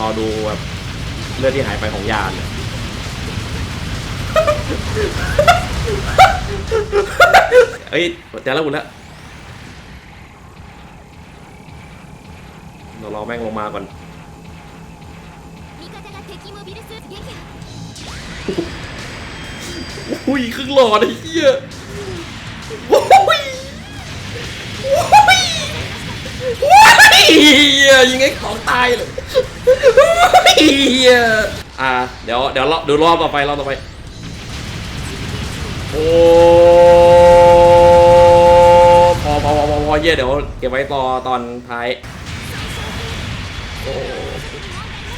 รอดูแบบเลือดที่หายไปของยานเนี่ยเอ้ยแต่ละอุ่นละเรารอแม่งลงมาก่อนอุ้ยครึ่งหลอดไอ้เหี้ยโอ้ยโอ้ย ยยิงไอ้ของตายเลยเอ่าเดี๋ยวเดี๋ยวเราดูรอบต่อไปรอบต่อไป โอ้พอพอพอพอพอเหี้ยเดี๋ยวเก็บไว้ต่อตอนท้าย โอ้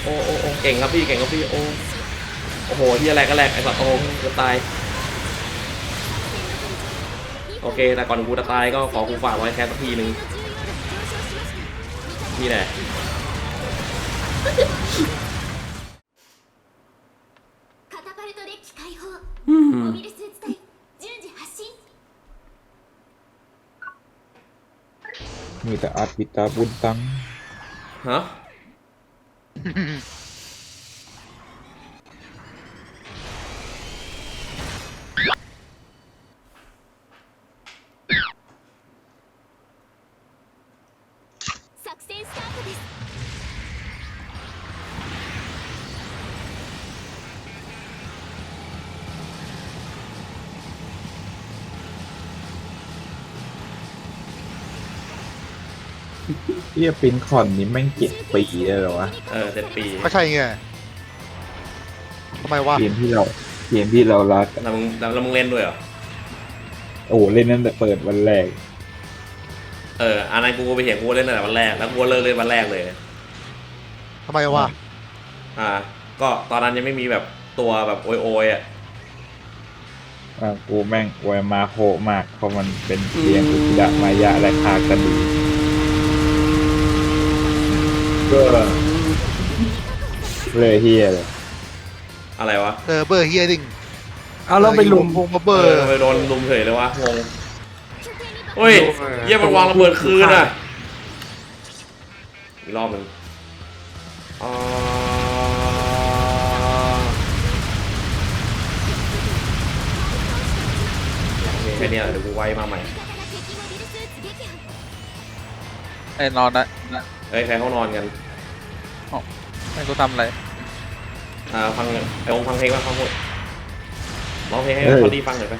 โอ้โอ้โอ้เก่งครับพี่เก่งครับพี่โอ้โอ้โหที่อะไรก็แหลกไอ้สัตว์โอ้จะตายโอเค แต่ก่อนกูจะตายก็ขอกูฝากไว้แค่สักทีหนึ่ง นี่แหละมีแต่อัดวิตาบุญตังฮะ เฮียปินคอนนี้แม่งเจ็ดปีเลยเหรอวะเออเจ็ดปีก็ใช่ไงทำไมวะเกมที่เราเกมที่เรารักอะแล้วมึงแล้วมึงเล่นด้วยเหรอโอ้โหเล่นตั้งแต่เปิดวันแรก เอออันนั้นกูไปเห็นกูเล่นตั้งแต่วันแรกแล้วกูก็เลิกเล่นวันแรกเลยทำไมวะอ่า ก็ตอนนั้นยังไม่มีแบบตัวแบบโอยโอยๆอะอะกูแม่งอวยมาโคมากเพราะมันเป็นเสียงอุจดะมายะและคากระดูก็ เร์เฮียอะไรวะเออเบอร์เฮียดิงเอาเราไปลุมพงมาเบอร์ไปโดนลุมเฉยเลยวะงงเฮ้ยเยี่ยมันวางระเบิดคืนอะอีกรอบหนึ่งอ่าโอเคแค่นี้ยเดี๋ยวกูไว้มาใหม่ ไอ้นอนนะ เอ้ยใครเขานอนกันให้กูทำอะไรอ่าฟังไอ้องค์ฟังเพลงบ้างฟังหมดร้องเพลงให้เฮ้ย เขาดีฟังหน่อยไป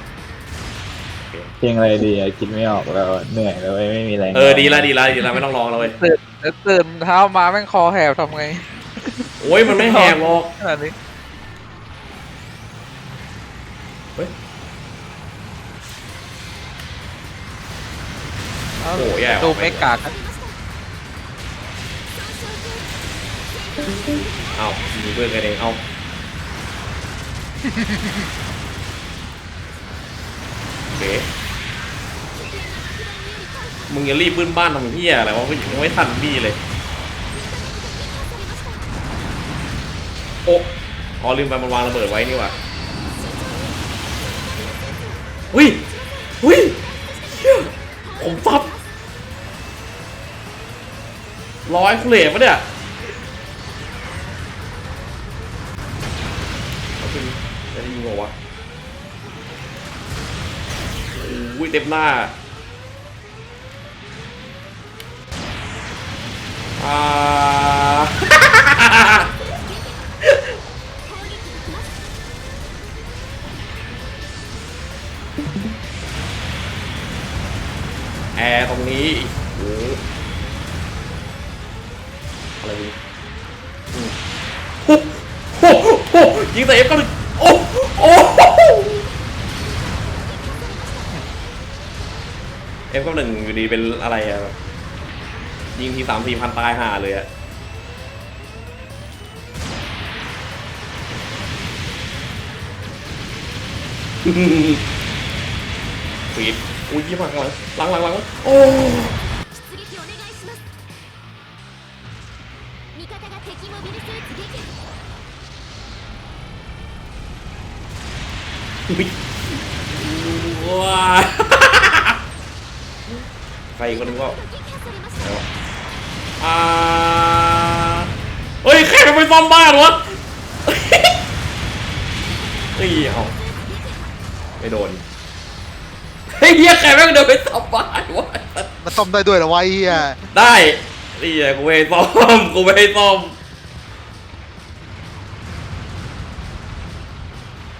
เพลงอะไรดีอะคิดไม่ออกแล้วเหนื่อยแล้วเว้ยไม่มีแรงเออดีละดีละดีละไม่ต้องร้องแล้วเว้ยตื่นเดี๋ยวตื่นเท้ามาแม่งคอแหบทำไงโอ้ยมันไม่แหกหรอกขนาดนี้โอ้โหแย่ดูไม่กากน เอามีเพื่อนกันเองเอาโอเคมึงอย่ารีบปืนบ้านทำเพี้ยอะไรวะกูยังไม่ทันบี้เลย โอ้อ๋อลืมไปมันวางระเบิดไว้นี่ว่าหุ้ยอุ้ยผมฟับร้อยคุเลปะเนี่ย ยเต็มหน้าอ่าแอร์ตรงนี้โอ้อะไรวะอืมโอ้โหโอ้โหยิงแต่เอฟก็เลย ฟก้าหนึ่งอยู่ดีเป็นอะไรอะยิงทีสามทีพันตายห่าเลยอะปีดอุ้ยยี่ห้อข้หลังหลังหลังหลังโอ้ว้า ใครคนนึงก็อ้าเฮ้ยแค่ไปซ่อมบ้านวะเฮ้ยเอาไม่โดนเฮ้ยแค่แม่งเดินไปซ่อมบ้านวะมาซ่อมได้ด้วยเหรอวะเฮียได้เฮียกูไปซ่อมกูไปซ่อม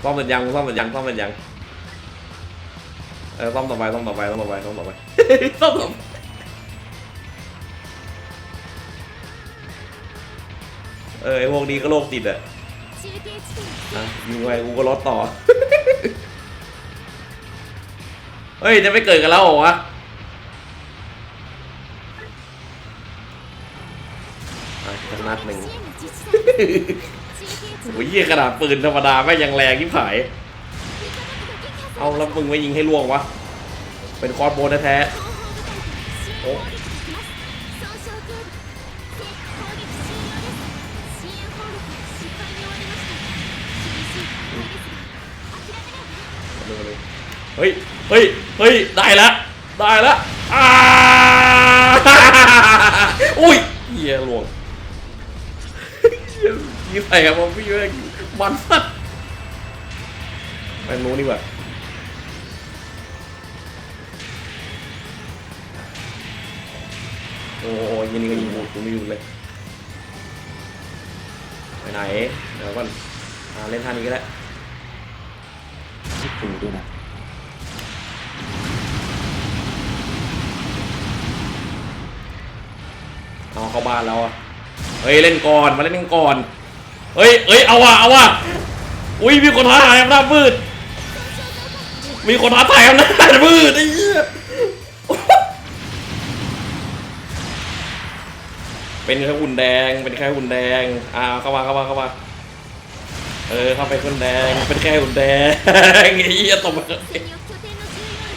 ซ่อมมันยังซ่อมมันยังซ่อมมันยัง เออต้องต่อไปต้องต่อไปต้องต่อไปต้องต่อไปต้องต่อเออไอพวกนี้ก็โรคจิตอะอะยิงไปกูก็ลดต่อ เฮ้ย จะไม่เกิดกันแล้วเหรอวะนัดหนึ่งโอ้ยขนาดปืนธรรมดาไม่ยังแรงยิ่ผาย เอาแล้วมึงไว้ยิงให้ล่วงวะ เป็นคอร์โบนแท้โอ้เฮ้ย เฮ้ย เฮ้ย ได้ละ ได้ละอ้าอุ้ยเฮียหลวงยิ่ใส่กับพี่เยอะมันสัตว์ไปรู้นี่แบบ โอ้ยยิงนี่ก็ยิงกูกูไม่หยุดเลยไปไหนเดี๋ยวก่อนอ่าเล่นท่านี้ก็ได้ที่ปูด้วยนะเอาเข้าบ้านแล้วอะเฮ้ยเล่นก่อนมาเล่นกันก่อนเฮ้ยเฮ้ยเอาว่ะเอาว่ะอุ้ยมีคนท้าทายอำนาจมืดมีคนท้าทายอำนาจมืดไอ้ เป็นแค่หุ่นแดง เป็นแค่หุ่นแดง อ่า เข้ามาเข้ามาเข้ามา เออ เข้าไปหุ่นแดง เป็นแค่หุ่นแดงไอ้เหี้ยตบ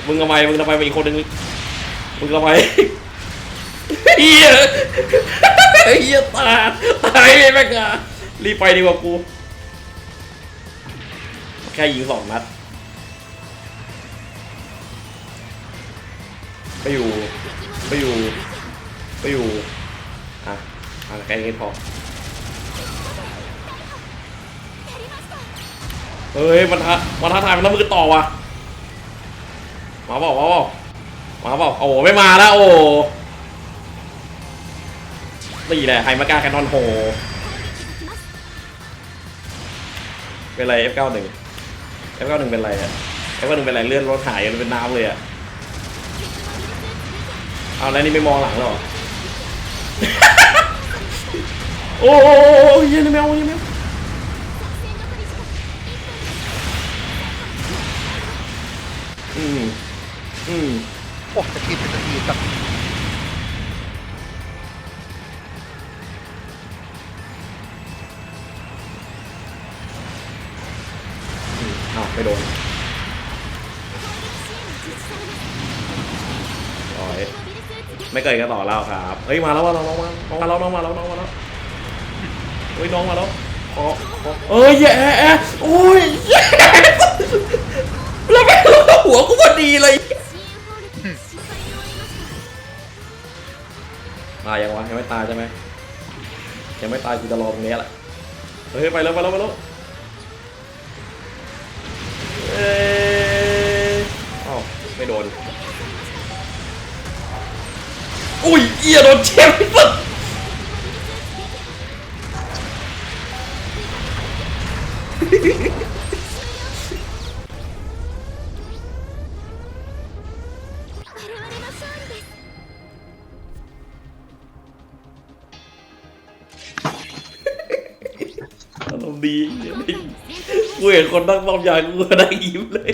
มึงทำไมมึงทำไมมาอีกคนนึง มึงทำไมเหี้ยเหี้ยตายตายแม่กูะรีไปดีกว่ากู แค่ยิงสองนัดไปอยู่ ไปอยู่ ไปอยู่ อะแค่นี้พอเฮ้ยมันท้ามันท้าทายมันน้ำมือต่อว่ะมาบอกมาบอกมาบอกโอ้ไม่มาแล้วโอ้ตีแหละไฮมากาแคนนอนโหเป็นไร F91 F91 เป็นไรอะ F91 เป็นไรเลื่อนรถหายมันเป็นน้ำเลยอะเอาแล้วนี่ไม่มองหลังหรอ โอ้โหย็นแมวเอาย็นแมวอืมอืมโอ้จะกินเป็นนาทีกับอืมอ้าวไม่โดนร้อยไม่เกิดกันต่อแล้วครับ เฮ้ยมาแล้วว่าน้องมาน้องมาแล้วน้องมาแล้วมาแล้ว ฮ้ยน้องมาแล้วขอขอเอ้ยแย่แย่โอ้ยแย่แล้วไม่รู้หัวกูพอดีเลยตายยังวะยังไม่ตายใช่ไหมยังไม่ตายกูจะรอตรงนี้แหละเฮ้ยไปแล้วไปแล้วไปแล้วเอ้าไม่โดนอุ้ยเอียโดนเจ็บสุด อารมณ์ดีกูเห็นคนนั่งต้มยากูก็ได้ยิ้มเลย